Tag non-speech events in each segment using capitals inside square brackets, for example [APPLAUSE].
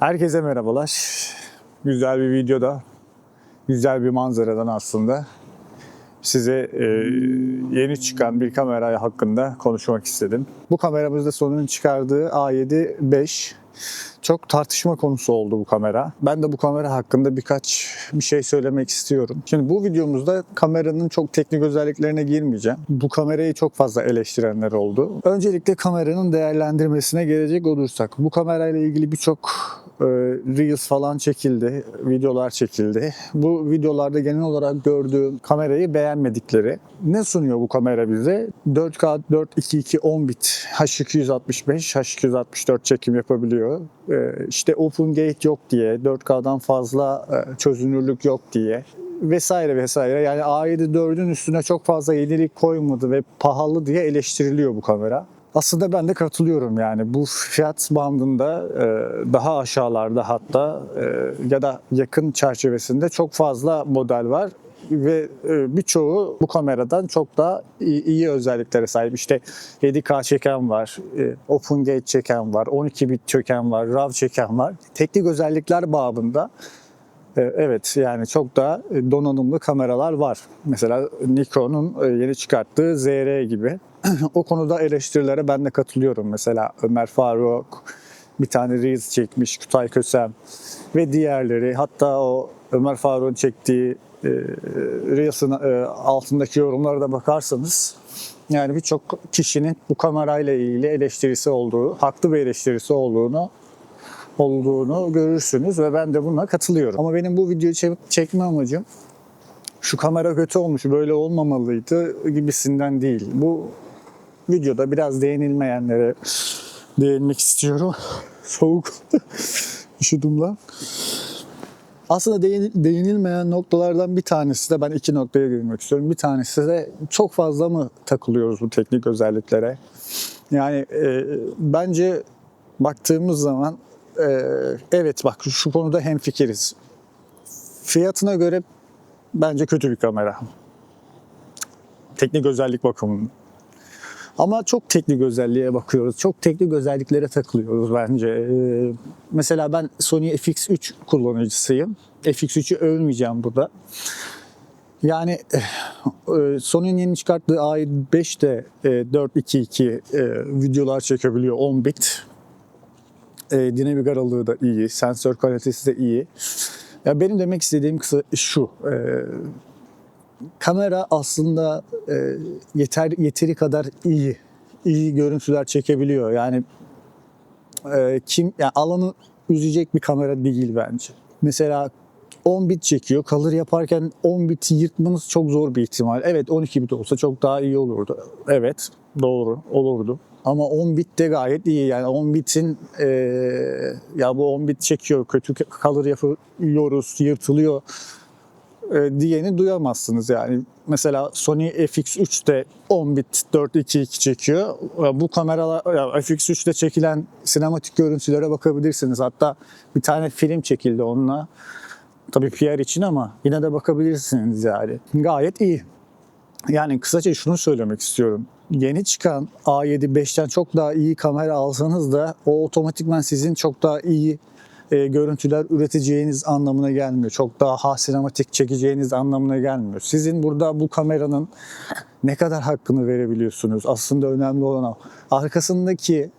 Herkese merhabalar. Güzel bir videoda, güzel bir manzaradan aslında size e, yeni çıkan bir kamera hakkında konuşmak istedim. Bu kameramızda Sony'nin çıkardığı A7 5 çok tartışma konusu oldu bu kamera. Ben de bu kamera hakkında birkaç bir şey söylemek istiyorum. Şimdi bu videomuzda kameranın çok teknik özelliklerine girmeyeceğim. Bu kamerayı çok fazla eleştirenler oldu. Öncelikle kameranın değerlendirmesine gelecek olursak. Bu kamerayla ilgili birçok Reels falan çekildi, videolar çekildi. Bu videolarda genel olarak gördüğüm kamerayı beğenmedikleri. Ne sunuyor bu kamera bize? 4K 422 10 bit H265, H264 çekim yapabiliyor. E, işte Open Gate yok diye, 4K'dan fazla e, çözünürlük yok diye vesaire vesaire. Yani A7 4'ün üstüne çok fazla yenilik koymadı ve pahalı diye eleştiriliyor bu kamera. Aslında ben de katılıyorum yani bu fiyat bandında e, daha aşağılarda hatta e, ya da yakın çerçevesinde çok fazla model var ve e, birçoğu bu kameradan çok daha iyi, özelliklere sahip. İşte 7K çeken var, Open Gate çeken var, 12 bit çeken var, RAW çeken var. Teknik özellikler babında Evet yani çok daha donanımlı kameralar var. Mesela Nikon'un e, yeni çıkarttığı ZR gibi. [CLEARS THROAT] o konuda eleştirilere ben de katılıyorum. Mesela Ömer Faruk bir tane Reels çekmiş, Kutay Kösem ve diğerleri. Hatta o Ömer Faruk'un çektiği e, Reels'ın e, altındaki yorumlara da bakarsanız yani birçok kişinin bu kamerayla ilgili eleştirisi olduğu, haklı bir eleştirisi olduğunu olduğunu görürsünüz ve ben de buna katılıyorum. Ama benim bu videoyu çek- çekme amacım şu kamera kötü olmuş, böyle olmamalıydı gibisinden değil. Bu videoda biraz değinilmeyenlere değinmek istiyorum. [LAUGHS] Soğuk. [LAUGHS] Üşüdüm lan. Aslında değin- değinilmeyen noktalardan bir tanesi de ben iki noktaya değinmek istiyorum. Bir tanesi de çok fazla mı takılıyoruz bu teknik özelliklere? Yani e, bence baktığımız zaman e, evet bak şu konuda hemfikiriz. Fiyatına göre bence kötü bir kamera. Teknik özellik bakımından. Ama çok teknik özelliğe bakıyoruz. Çok teknik özelliklere takılıyoruz bence. Ee, mesela ben Sony FX3 kullanıcısıyım. FX3'ü övmeyeceğim burada. Yani eh, Sony'nin yeni çıkarttığı A5 de e, 422 e, videolar çekebiliyor 10 bit. E, dinamik aralığı da iyi, sensör kalitesi de iyi. Ya benim demek istediğim kısa şu. e, kamera aslında e, yeter yeteri kadar iyi, iyi görüntüler çekebiliyor. Yani e, kim yani alanı üzecek bir kamera değil bence. Mesela 10 bit çekiyor. Color yaparken 10 biti yırtmanız çok zor bir ihtimal. Evet 12 bit olsa çok daha iyi olurdu. Evet doğru olurdu. Ama 10 bit de gayet iyi. Yani 10 bitin e, ya bu 10 bit çekiyor, kötü color yapıyoruz, yırtılıyor e, diyeni duyamazsınız yani. Mesela Sony FX3 de 10 bit 422 çekiyor. E, Bu kameralar ya FX3'te çekilen sinematik görüntülere bakabilirsiniz. Hatta bir tane film çekildi onunla. Tabii PR için ama yine de bakabilirsiniz yani. Gayet iyi. Yani kısaca şunu söylemek istiyorum. Yeni çıkan A7 5'ten çok daha iyi kamera alsanız da o otomatikman sizin çok daha iyi e, görüntüler üreteceğiniz anlamına gelmiyor. Çok daha ha sinematik çekeceğiniz anlamına gelmiyor. Sizin burada bu kameranın ne kadar hakkını verebiliyorsunuz? Aslında önemli olan o. Arkasındaki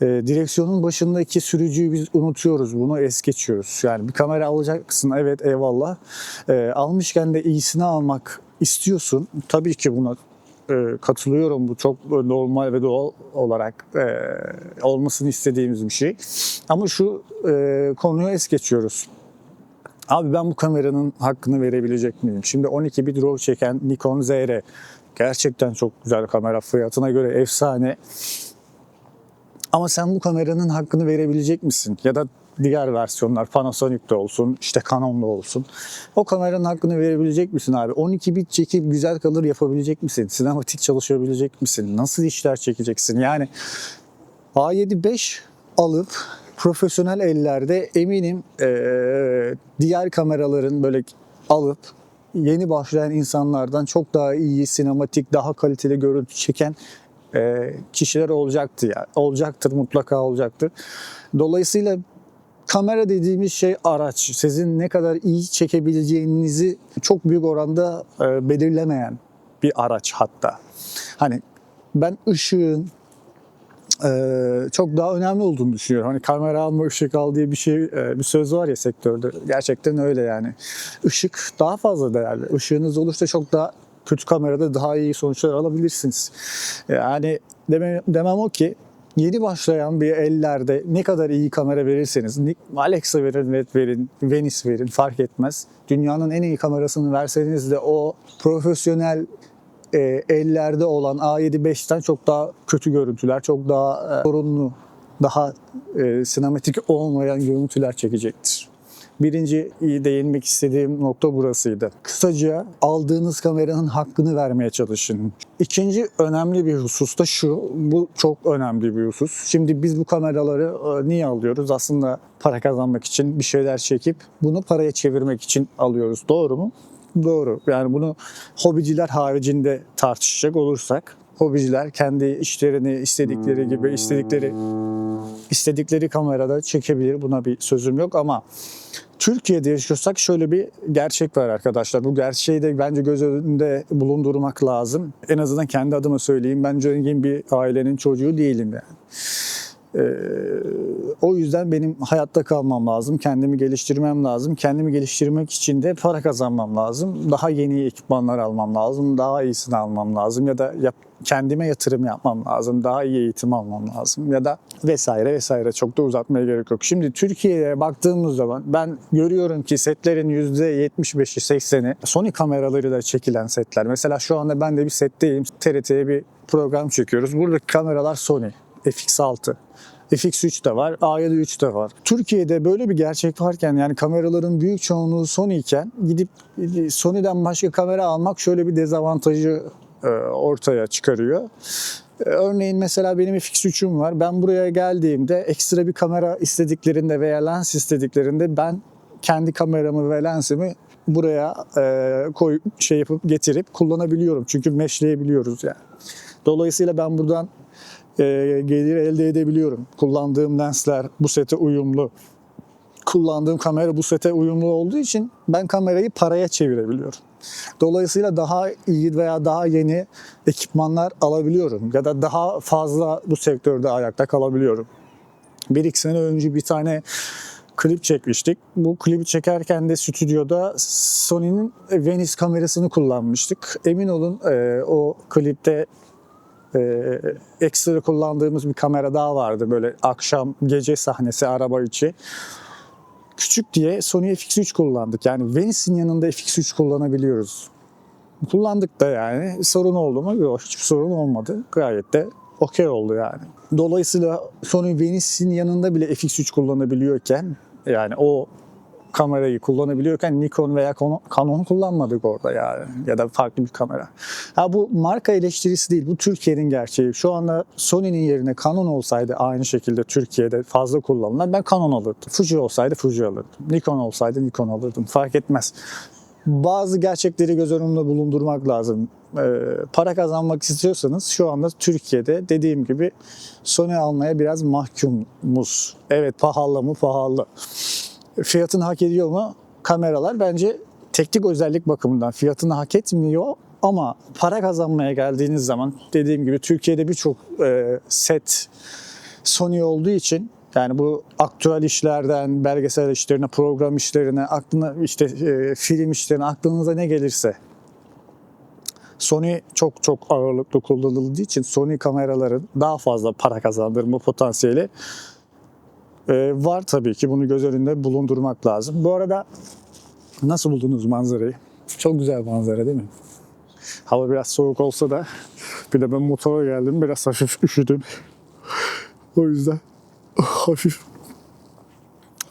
e, direksiyonun başındaki sürücüyü biz unutuyoruz. Bunu es geçiyoruz. Yani bir kamera alacaksın evet eyvallah. E, almışken de iyisini almak istiyorsun. Tabii ki buna e, katılıyorum. Bu çok normal ve doğal olarak e, olmasını istediğimiz bir şey. Ama şu e, konuyu es geçiyoruz. Abi ben bu kameranın hakkını verebilecek miyim? Şimdi 12 bit RAW çeken Nikon ZR gerçekten çok güzel kamera. Fiyatına göre efsane. Ama sen bu kameranın hakkını verebilecek misin? Ya da diğer versiyonlar Panasonic'te olsun, işte Canon'da olsun. O kameranın hakkını verebilecek misin abi? 12 bit çekip güzel kalır yapabilecek misin? Sinematik çalışabilecek misin? Nasıl işler çekeceksin? Yani A7 5 alıp profesyonel ellerde eminim eee, diğer kameraların böyle alıp yeni başlayan insanlardan çok daha iyi sinematik, daha kaliteli görüntü çeken eee, kişiler olacaktı ya. Olacaktır mutlaka olacaktır. Dolayısıyla Kamera dediğimiz şey araç. Sizin ne kadar iyi çekebileceğinizi çok büyük oranda e, belirlemeyen bir araç hatta. Hani ben ışığın e, çok daha önemli olduğunu düşünüyorum. Hani kamera alma ışık al diye bir şey e, bir söz var ya sektörde. Gerçekten öyle yani. Işık daha fazla değerli. Işığınız olursa çok daha kötü kamerada daha iyi sonuçlar alabilirsiniz. Yani demem, demem o ki yeni başlayan bir ellerde ne kadar iyi kamera verirseniz, ni- Alexa verin, Red verin, Venice verin fark etmez. Dünyanın en iyi kamerasını verseniz de o profesyonel e, ellerde olan A7-5'ten çok daha kötü görüntüler, çok daha e, sorunlu, daha e, sinematik olmayan görüntüler çekecektir. Birinci değinmek istediğim nokta burasıydı. Kısaca aldığınız kameranın hakkını vermeye çalışın. İkinci önemli bir husus da şu, bu çok önemli bir husus. Şimdi biz bu kameraları e, niye alıyoruz? Aslında para kazanmak için bir şeyler çekip bunu paraya çevirmek için alıyoruz. Doğru mu? Doğru. Yani bunu hobiciler haricinde tartışacak olursak hobiciler kendi işlerini istedikleri gibi istedikleri istedikleri kamerada çekebilir. Buna bir sözüm yok ama Türkiye'de yaşıyorsak şöyle bir gerçek var arkadaşlar. Bu gerçeği de bence göz önünde bulundurmak lazım. En azından kendi adıma söyleyeyim. Ben zengin bir ailenin çocuğu değilim yani. Ee, o yüzden benim hayatta kalmam lazım, kendimi geliştirmem lazım. Kendimi geliştirmek için de para kazanmam lazım. Daha yeni ekipmanlar almam lazım, daha iyisini almam lazım ya da yap, kendime yatırım yapmam lazım, daha iyi eğitim almam lazım ya da vesaire vesaire çok da uzatmaya gerek yok. Şimdi Türkiye'ye baktığımız zaman ben görüyorum ki setlerin %75'i 80'i Sony kameralarıyla çekilen setler. Mesela şu anda ben de bir setteyim. TRT'ye bir program çekiyoruz. Buradaki kameralar Sony. FX6. FX3 de var, A7 de var. Türkiye'de böyle bir gerçek varken yani kameraların büyük çoğunluğu Sony iken gidip Sony'den başka kamera almak şöyle bir dezavantajı e, ortaya çıkarıyor. E, Örneğin mesela benim FX3'üm var. Ben buraya geldiğimde ekstra bir kamera istediklerinde veya lens istediklerinde ben kendi kameramı ve lensimi buraya e, koy şey yapıp getirip kullanabiliyorum. Çünkü meşleyebiliyoruz yani. Dolayısıyla ben buradan e, gelir elde edebiliyorum. Kullandığım lensler bu sete uyumlu. Kullandığım kamera bu sete uyumlu olduğu için ben kamerayı paraya çevirebiliyorum. Dolayısıyla daha iyi veya daha yeni ekipmanlar alabiliyorum ya da daha fazla bu sektörde ayakta kalabiliyorum. Bir iki sene önce bir tane klip çekmiştik. Bu klibi çekerken de stüdyoda Sony'nin Venice kamerasını kullanmıştık. Emin olun e, o klipte e, ekstra kullandığımız bir kamera daha vardı. Böyle akşam gece sahnesi araba içi. Küçük diye Sony FX3 kullandık. Yani Venice'in yanında FX3 kullanabiliyoruz. Kullandık da yani sorun oldu mu? Yok hiçbir sorun olmadı. Gayet de okey oldu yani. Dolayısıyla Sony Venice'in yanında bile FX3 kullanabiliyorken yani o kamerayı kullanabiliyorken Nikon veya Canon kullanmadık orada yani ya da farklı bir kamera. Ha bu marka eleştirisi değil bu Türkiye'nin gerçeği. Şu anda Sony'nin yerine Canon olsaydı aynı şekilde Türkiye'de fazla kullanılan ben Canon alırdım. Fuji olsaydı Fuji alırdım. Nikon olsaydı Nikon alırdım. Fark etmez. Bazı gerçekleri göz önünde bulundurmak lazım. Ee, para kazanmak istiyorsanız şu anda Türkiye'de dediğim gibi Sony almaya biraz mahkumuz. Evet pahalı mı pahalı fiyatını hak ediyor mu? Kameralar bence teknik özellik bakımından fiyatını hak etmiyor ama para kazanmaya geldiğiniz zaman dediğim gibi Türkiye'de birçok e, set Sony olduğu için yani bu aktüel işlerden belgesel işlerine, program işlerine, aklına işte e, film işlerine aklınıza ne gelirse Sony çok çok ağırlıklı kullanıldığı için Sony kameraların daha fazla para kazandırma potansiyeli ee, var tabii ki bunu göz önünde bulundurmak lazım. Bu arada nasıl buldunuz manzarayı? Çok güzel manzara değil mi? Hava biraz soğuk olsa da bir de ben motora geldim biraz hafif üşüdüm. O yüzden hafif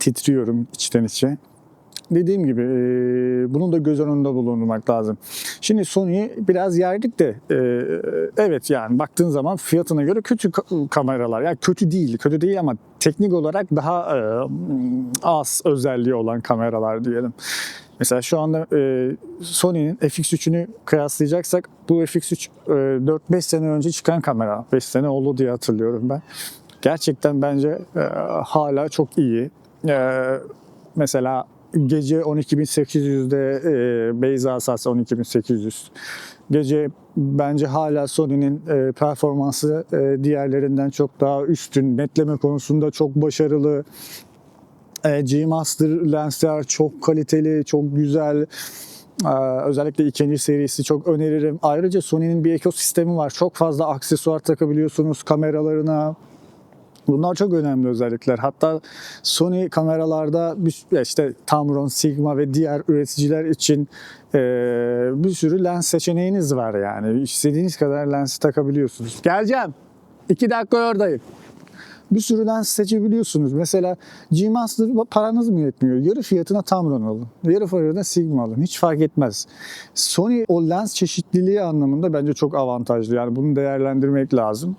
titriyorum içten içe. Dediğim gibi e, bunu da göz önünde bulundurmak lazım. Şimdi Sony'yi biraz yerdik de e, evet yani baktığın zaman fiyatına göre kötü ka- kameralar. Yani kötü değil, kötü değil ama teknik olarak daha e, az özelliği olan kameralar diyelim. Mesela şu anda e, Sony'nin FX3'ünü kıyaslayacaksak bu FX3 e, 4-5 sene önce çıkan kamera. 5 sene oldu diye hatırlıyorum ben. Gerçekten bence e, hala çok iyi. Ee, mesela gece 12800'de e, Beyza Asas 12800. Gece bence hala Sony'nin e, performansı e, diğerlerinden çok daha üstün. Netleme konusunda çok başarılı. E, G-Master lensler çok kaliteli, çok güzel. Ee, özellikle ikinci serisi çok öneririm. Ayrıca Sony'nin bir ekosistemi var. Çok fazla aksesuar takabiliyorsunuz kameralarına. Bunlar çok önemli özellikler. Hatta Sony kameralarda işte Tamron, Sigma ve diğer üreticiler için e, bir sürü lens seçeneğiniz var yani. İstediğiniz kadar lens takabiliyorsunuz. Geleceğim. İki dakika oradayım. Bir sürü lens seçebiliyorsunuz. Mesela G-Master paranız mı yetmiyor? Yarı fiyatına Tamron alın. Yarı fiyatına Sigma alın. Hiç fark etmez. Sony o lens çeşitliliği anlamında bence çok avantajlı. Yani bunu değerlendirmek lazım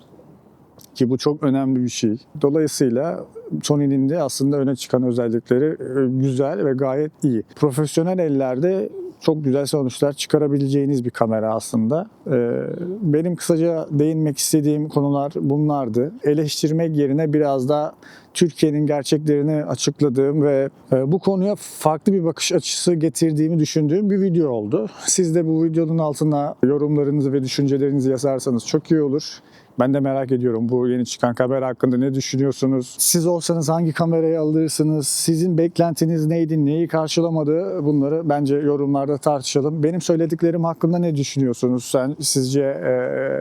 ki bu çok önemli bir şey. Dolayısıyla Sony'nin de aslında öne çıkan özellikleri e, güzel ve gayet iyi. Profesyonel ellerde çok güzel sonuçlar çıkarabileceğiniz bir kamera aslında. Ee, Benim kısaca değinmek istediğim konular bunlardı. Eleştirmek yerine biraz da Türkiye'nin gerçeklerini açıkladığım ve e, bu konuya farklı bir bakış açısı getirdiğimi düşündüğüm bir video oldu. Siz de bu videonun altına yorumlarınızı ve düşüncelerinizi yazarsanız çok iyi olur. Ben de merak ediyorum bu yeni çıkan kamera hakkında ne düşünüyorsunuz? Siz olsanız hangi kamerayı alırsınız? Sizin beklentiniz neydi? Neyi karşılamadı? Bunları bence yorumlarda tartışalım. Benim söylediklerim hakkında ne düşünüyorsunuz? Sen sizce e,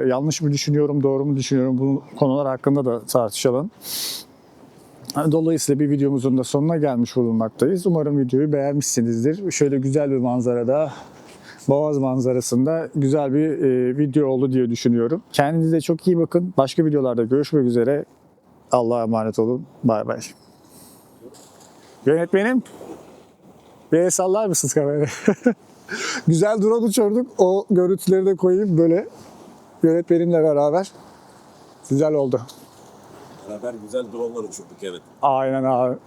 yanlış mı düşünüyorum, doğru mu düşünüyorum? Bu konular hakkında da tartışalım. Dolayısıyla bir videomuzun da sonuna gelmiş bulunmaktayız. Umarım videoyu beğenmişsinizdir. Şöyle güzel bir manzarada Boğaz manzarasında güzel bir e, video oldu diye düşünüyorum. Kendinize çok iyi bakın. Başka videolarda görüşmek üzere. Allah'a emanet olun. Bay bay. Yönetmenim. Bir el sallar mısınız kamerayı? [LAUGHS] güzel drone uçurduk. O görüntüleri de koyayım böyle yönetmenimle beraber. Güzel oldu. Beraber güzel dronelar uçurduk evet. Aynen abi.